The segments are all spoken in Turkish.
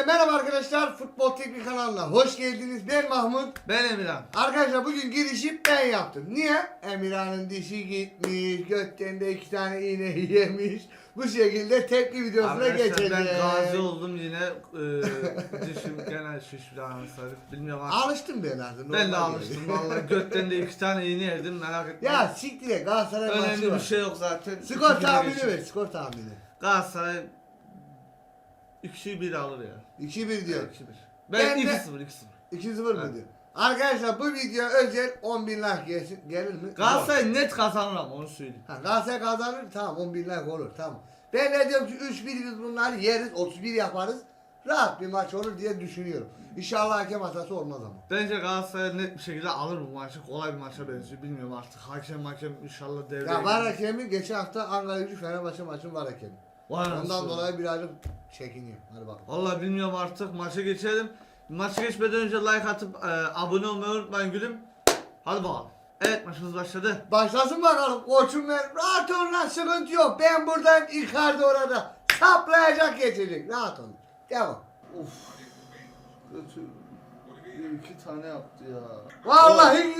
Herkese merhaba arkadaşlar. Futbol Teknik kanalına hoş geldiniz. Ben Mahmut. Ben Emirhan. Arkadaşlar bugün girişi ben yaptım. Niye? Emirhan'ın dişi gitmiş, götten de iki tane iğne yemiş. Bu şekilde tepki videosuna Arkadaşlar geçelim. ben gazi oldum yine. Ee, dişim gene şiş bir sarıp bilmiyorum artık. Alıştım ben artık. Ben de normal alıştım yani. vallahi götten de iki tane iğne yedim merak etme. ya siktir et Galatasaray maçı Önemli var. bir şey yok zaten. Skor İki güne tahmini ver, skor tahmini. Galatasaray 2-1 alır ya. 2-1 diyor. 2-1. Ben Ben de- 2-0 2-0. 2-0 mı Evet. diyor? Arkadaşlar bu video özel 10 bin like gelsin. Gelir mi? Galatasaray net kazanır ama onu söyleyeyim. Ha, Galatasaray kazanır tamam 10 bin like olur tamam. Ben de diyorum ki 3-1 biz bunları yeriz 31 yaparız. Rahat bir maç olur diye düşünüyorum. İnşallah hakem hatası olmaz ama. Bence Galatasaray net bir şekilde alır bu maçı. Kolay bir maça benziyor. Bilmiyorum artık. Hakem hakem inşallah devreye Ya var girer. hakemi geçen hafta Ankara Gücü Fenerbahçe maçın var hakemi. Vay Ondan anasını. dolayı birazcık çekiniyor. Hadi bakalım. Vallahi bilmiyorum artık maça geçelim. Maça geçmeden önce like atıp e, abone olmayı unutmayın gülüm. Hadi bakalım. Evet maçımız başladı. Başlasın bakalım koçum ben. Rahat ol lan sıkıntı yok. Ben buradayım Icardi orada. Saplayacak geçecek. Rahat ol. Devam. Uf. Kötü. iki tane yaptı ya. Vallahi.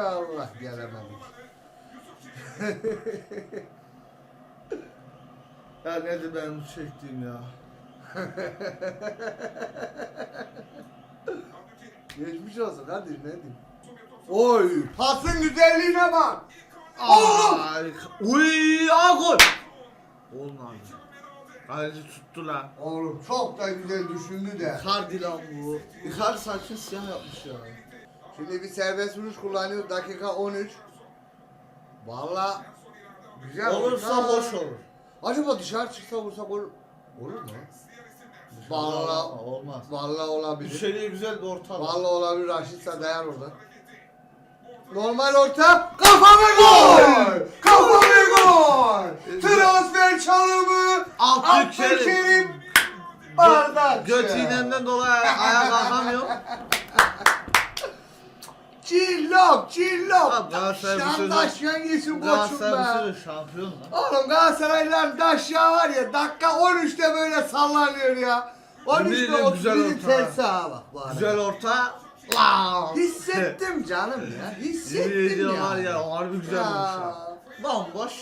Allah gelemedik. Ya nedir benim bu çektiğim ya. Geçmiş olsun kardeşim ne diyeyim. Oy pasın güzelliğine bak. Oğlum. Ay, Uy, aa gol. Olmadı. Kaleci tuttu lan. Oğlum çok da güzel düşündü de. Icardi lan bu. Icardi saçını siyah yapmış ya. Şimdi bir serbest vuruş kullanıyor dakika 13. Valla güzel Olursa hoş olur. Acaba dışarı çıksa vursak olur, olur mu? Vallahi olmaz. Vallahi olabilir. Dışarıya güzel bir orta. var. Vallahi olabilir Raşit'se dayar orada. Normal orta. Kafa ve gol! Kafa ve gol! Transfer çalımı. Abdülkerim. Abdülkerim. Bardak. Göt iğnemden dolayı ayağa kalkamıyorum. Cillop, cillop. Galatasaray bu sezon- Şandaş yengesin koçum Galatasaray bu be. sene şampiyon lan. Oğlum Galatasaraylılar daşya var ya dakika 13'te böyle sallanıyor ya. 13'te Yemin güzel 31'in orta. tersi ha bak bu arada. Güzel orta. Lan. Hissettim canım ya. Yemin Hissettim ediyorum ya. var ya harbi güzel olmuş ya. Bomboş.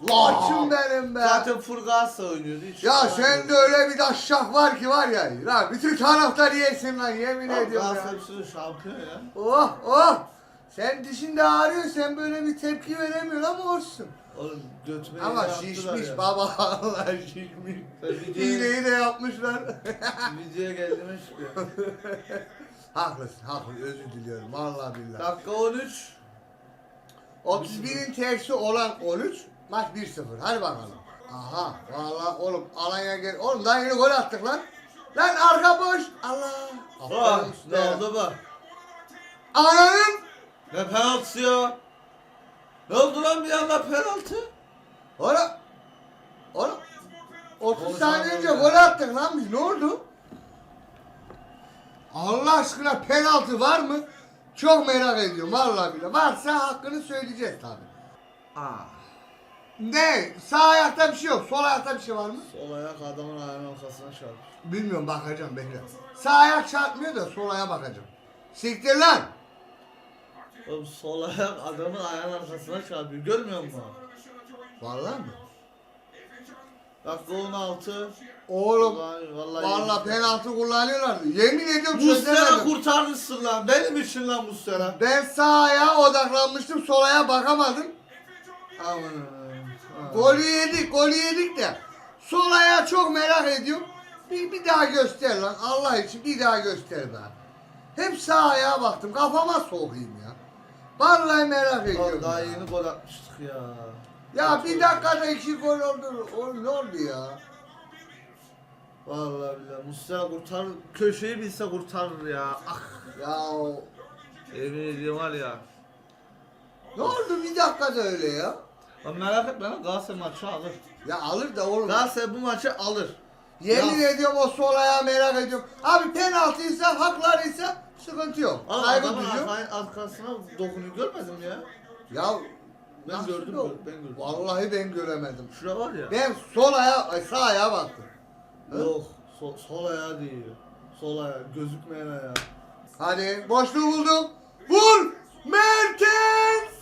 Koçum benim be. Zaten Galatasaray oynuyordu. Hiç Ya sende öyle bir daşşak var ki var ya. Ya bütün taraftar yesin lan yemin ediyorum ya. Galatasaray sene şampiyon ya. Oh oh. Sen dişinde ağrıyor sen böyle bir tepki veremiyorsun ama olsun. Oğlum götüme Ama iğne yaptılar şişmiş ya. baba Allah şişmiş. Ben videoya, İğneyi de yapmışlar. videoya geldim işte. haklısın haklısın özür diliyorum vallahi billahi. Dakika 13. 31'in tersi olan 13 maç 1-0 hadi bakalım. Aha vallahi oğlum Alanya gel. Oğlum daha yeni gol attık lan. Lan arka boş. Allah. Ah, Aferin ne oldu bu? Ananın. Ne penaltısı ya? Ne oldu lan bir anda penaltı? Oğlum. Oğlum. 30 Konuşalım saniye önce gol attık lan biz ne oldu? Allah aşkına penaltı var mı? Çok merak ediyorum vallahi bile. Varsa hakkını söyleyeceğiz tabii. Aa. Ne? Sağ ayakta bir şey yok. Sol ayakta bir şey var mı? Sol ayak adamın ayağının arkasına çarpmış. Bilmiyorum bakacağım bekle. Sağ ayak çarpmıyor da sol ayağa bakacağım. Siktir lan. Oğlum sol ayak adamın ayağının arkasına çarpıyor. Görmüyor musun? Vallahi mi? Dakika 16. Oğlum Vallahi, vallahi, vallahi penaltı kullanıyorlardı. Yemin ediyorum Mustera kurtarmışsın lan. Benim için lan Mustera. Ben sağ ayağa odaklanmıştım. Sol ayağa bakamadım. Aman. Golü yedik, golü yedik de. Sol ayağı çok merak ediyorum. Bir, bir daha göster lan. Allah için bir daha göster be. Hep sağ ayağa baktım. Kafama sokayım ya. Vallahi merak ediyorum. daha ya. yeni gol atmıştık ya. Ya bir dakikada iki gol oldu. Ne oldu ya? Vallahi billahi Mustera kurtar köşeyi bilse kurtarır ya. Ah. Ya Emin ediyorum var ya. ne oldu bir dakikada öyle ya? Lan merak etme lan Galatasaray maçı alır. Ya alır da oğlum. Galatasaray bu maçı alır. Yemin Ya. ediyorum o sol ayağı merak ediyorum. Abi penaltıysa, haklarıysa sıkıntı yok. Ama Saygı adamın duyuyorum. arka- arkasına dokunuyor görmedim ya. Ya Ben nasıl gördüm, yok? ben gördüm. Vallahi ben göremedim. Şura var ya. Ben sol ayağa, ay, sağ ayağa baktım. Yok. Sol, sol ayağı değiyor. Sol ayağı gözükmeyen ayağı. Hadi boşluğu buldum. Vur! Mertens!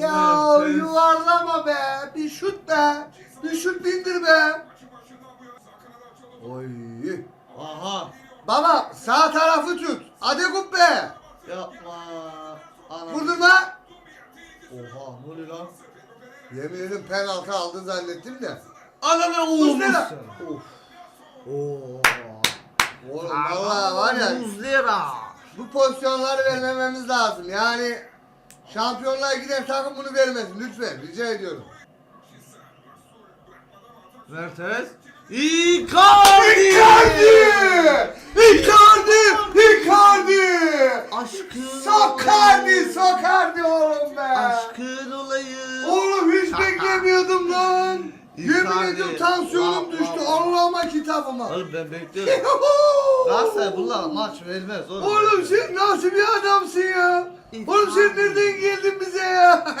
Ya. Yuvarlama be. Bir şut be. Bir şut bindir be. Oy. Aha. Baba sağ tarafı tut. Hadi kubbe. Yapma. Ana. Vurdun lan. Oha ne oluyor lan? Yemin ederim penaltı aldın zannettim de. Ana ne Buz olmuş? Of. Oo. Oğlum valla var ya 100 lira. bu pozisyonları vermememiz lazım. Yani şampiyonluğa giden takım bunu vermesin lütfen rica ediyorum. Mertens. Icardi. Icardi! Icardi! Icardi! Aşkın Sokardi! olayım. Sokardi oğlum be! Aşkın olayım. Oğlum hiç beklemiyordum lan. Yemin Icardi. ediyorum tansiyonum düştü. vah. Allah'ıma kitabıma. Oğlum ben bekliyorum. Galatasaray bunlara maç vermez oğlum. Oğlum sen nasıl bir adamsın ya? Oğlum sen nereden geldin bize ya?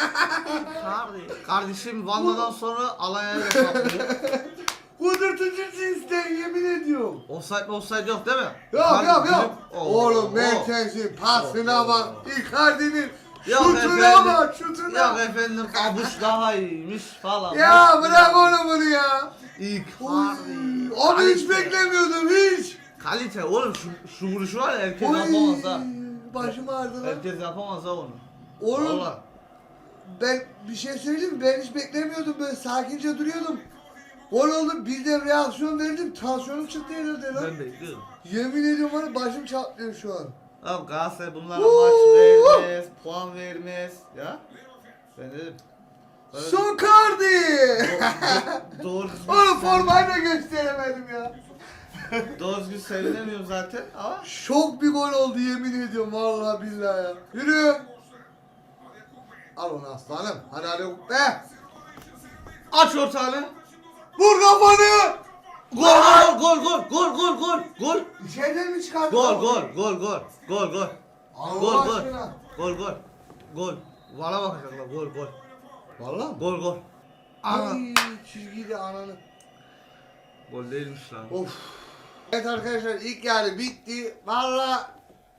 Icardi. Kardeşim Vanda'dan sonra Alanya'ya da saplıyor. Kudurtucusun sen yemin ediyorum. Offside mi offside yok değil mi? Yok Icardi yok yok. Oo, Oğlum. Mertens'in pasına bak. Icardi'nin Yok şutuna efendim. bak şutuna. Yok efendim abuş daha iyiymiş falan. Ya bırak onu bunu ya. Oy, Icardi. Onu hiç beklemiyordum hiç. Kalite oğlum şu, şu vuruşu var ya herkes Oy, yapamaz ha. başım ağrıdı lan. Herkes yapamaz ha onu. Oğlum Valla. ben bir şey söyleyeyim mi? Ben hiç beklemiyordum böyle sakince duruyordum. Gol oldu birden reaksiyon verdim tansiyonum çıktı herhalde lan. Ben bekliyorum. Yemin ediyorum ya, başım çatlıyor şu an. Abi Galatasaray bunlara maç vermez, puan vermez. Ya. Ben dedim. Böyle- Sokardi! Do- doğru düzgün Oğlum formayı da gösteremedim ya. Doğru düzgün sevinemiyorum zaten ama Şok bir gol oldu yemin ediyorum vallahi billahi ya. Yürü. Al onu aslanım. Hadi hadi be. aç ortağını. Vur kafanı. Gol gol gol gol gol gol gol. İçeriden mi çıkarttın? Gol gol gol gol gol gol. Allah Gol gol. aşkına. Gol gol. Gol. Valla bakacaklar gol gol. Vallahi mi? Gol gol. Ana. Ay çizgili ananı. Gol değilmiş lan. Of. Evet arkadaşlar ilk yarı bitti. Valla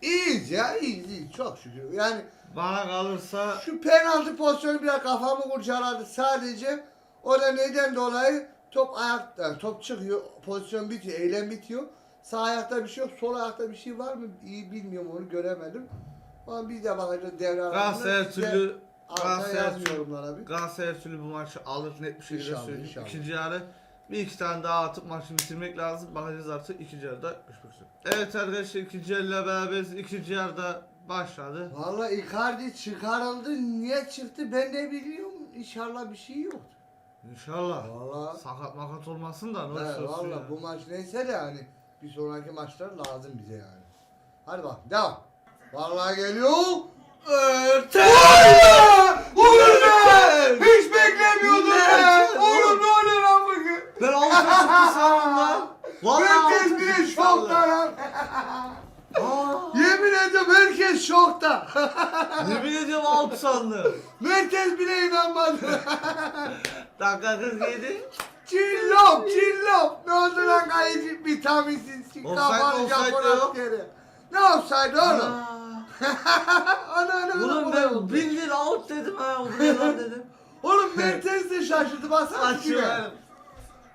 iyiyiz ya iyiyiz, iyiyiz çok şükür. Yani Bana kalırsa şu penaltı pozisyonu biraz kafamı kurcaladı sadece. O da neden dolayı top ayakta, top çıkıyor, pozisyon bitiyor, eylem bitiyor. Sağ ayakta bir şey yok, sol ayakta bir şey var mı? İyi bilmiyorum onu göremedim. Ama biz de bakacağız devre arasında. Galatasaray türlü Galatasaray yorumlara bir. Galatasaray türlü bu maçı alır net bir şekilde inşallah. İkinci yarı bir iki tane daha atıp maçı bitirmek lazım. Bakacağız artık ikinci yarıda görüşmek üzere. Evet arkadaşlar ikinci yarıyla beraberiz. İkinci yarıda başladı. Valla Icardi çıkarıldı. Niye çıktı ben de biliyorum. İnşallah bir şey yok. İnşallah. Valla. Sakat makat olmasın da ne olursa olsun valla bu maç neyse de hani bir sonraki maçlar lazım bize yani. Hadi bak devam. Vallahi geliyor. Örte! Olur be! Hiç beklemiyordum be! Mertens! Oğlum ne oluyor lan bugün? Ben avuta çıktı sandım lan. Vallahi Herkes avuta bile çıktı şokta sandım. lan. Aa, Yemin ediyorum herkes şokta. Yemin ediyorum out sandım. Merkez bile inanmadı. Dakika 47. Cillop, cillop. Ne oldu lan kayıcı vitaminsiz Offside, kafalı offside Japon yok. askeri. Ne offside oğlum? Aa. Ana ana ana. Ana, ben bildin out dedim ha. Ne lan dedim. Oğlum Mertens de şaşırdı baksana. Açıyorum.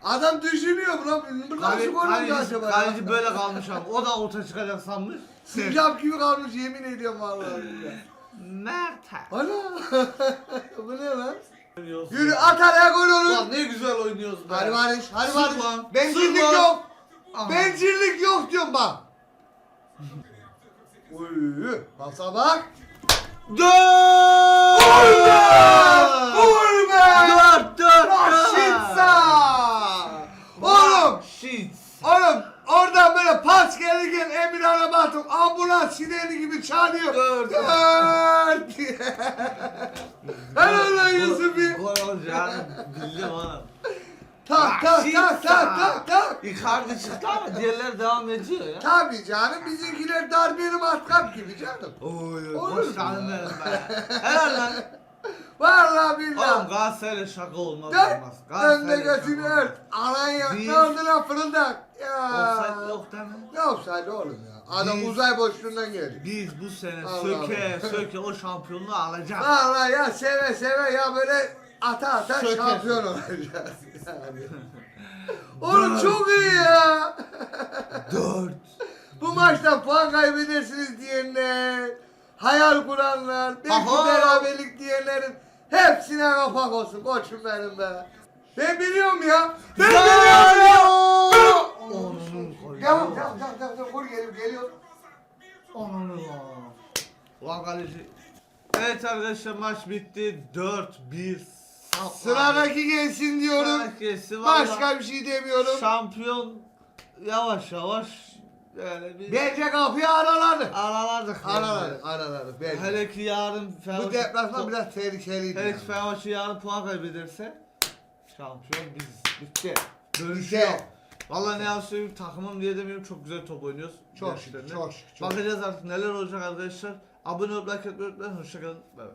Adam düşünüyor lan. Bu nasıl gol oldu kaleci, acaba kaleci böyle kalmış abi. O da outa çıkacak sanmış. Sincap gibi kalmış yemin ediyorum vallahi. Mertens. Ana. bu ne lan? Yürü. At araya gol olur. Lan ne güzel oynuyoruz be. Hadi Barış, hadi Sık Barış. lan, Bencillik sık lan. yok. Aha. Bencillik yok diyorum bak. Uy, pasa bak. Dört! Vur be! Vur be! Dört dört! Raşitsa! Oğlum, Shit. oğlum oradan böyle pas gelirken Emirhan'a baktım ambulans sineni gibi çağırıyor. Dört. Dört diye. Helal lan Yusuf'i. Gol olacağını bildim oğlum. Tak tak tak tak tak tak. Icardi çıktı ama diğerleri devam ediyor ya. Tabii canım bizimkiler darbeli matkap gibi canım. Oy Olur mu canım ya? benim be. Helal lan. Vallahi Oğlum billahi. Galatasaray'la şaka olmaz Dön. olmaz. Önde Galatasaray'la götünü şaka ört. Alan. Bir- oldu lan fırıldak? Ya. Offside yok değil mi? Ne offside oğlum ya? Adam Biz- uzay boşluğundan geldi. Biz bu sene Allah söke Allah. söke o şampiyonluğu alacağız. Vallahi ya seve seve ya böyle ata ata Şöker. şampiyon olacağız. Yani. Oğlum çok iyi ya. 4. Bu maçta puan kaybedersiniz diyenler, hayal kuranlar, belki Aha. beraberlik diyenlerin hepsine kapak olsun koçum benim be. Ben biliyorum ya. Ben biliyorum ya. Onun Devam devam devam devam. Vur geliyor geliyor. Onun Ulan kaleci. Evet arkadaşlar maç bitti. 4-1. Sıradaki gelsin diyorum. Valla Başka bir şey demiyorum. Şampiyon yavaş yavaş yani bir Bence kapıyı araladı. araladık. yani. Araladı, araladı. Bence. Hele ki yarın Bu Fenerbahçe deplasman biraz tehlikeliydi. Hele yani. ki Fenerbahçe yarın puan kaybederse şampiyon biz bitti. Bize. Dönüşüyor. Valla ne yalan söyleyeyim takımım diye demiyorum çok güzel top oynuyoruz. Çok şükür, çok şükür. çok Bakacağız artık neler olacak arkadaşlar. Abone olup like etmeyi unutmayın. Hoşçakalın. Bay bay.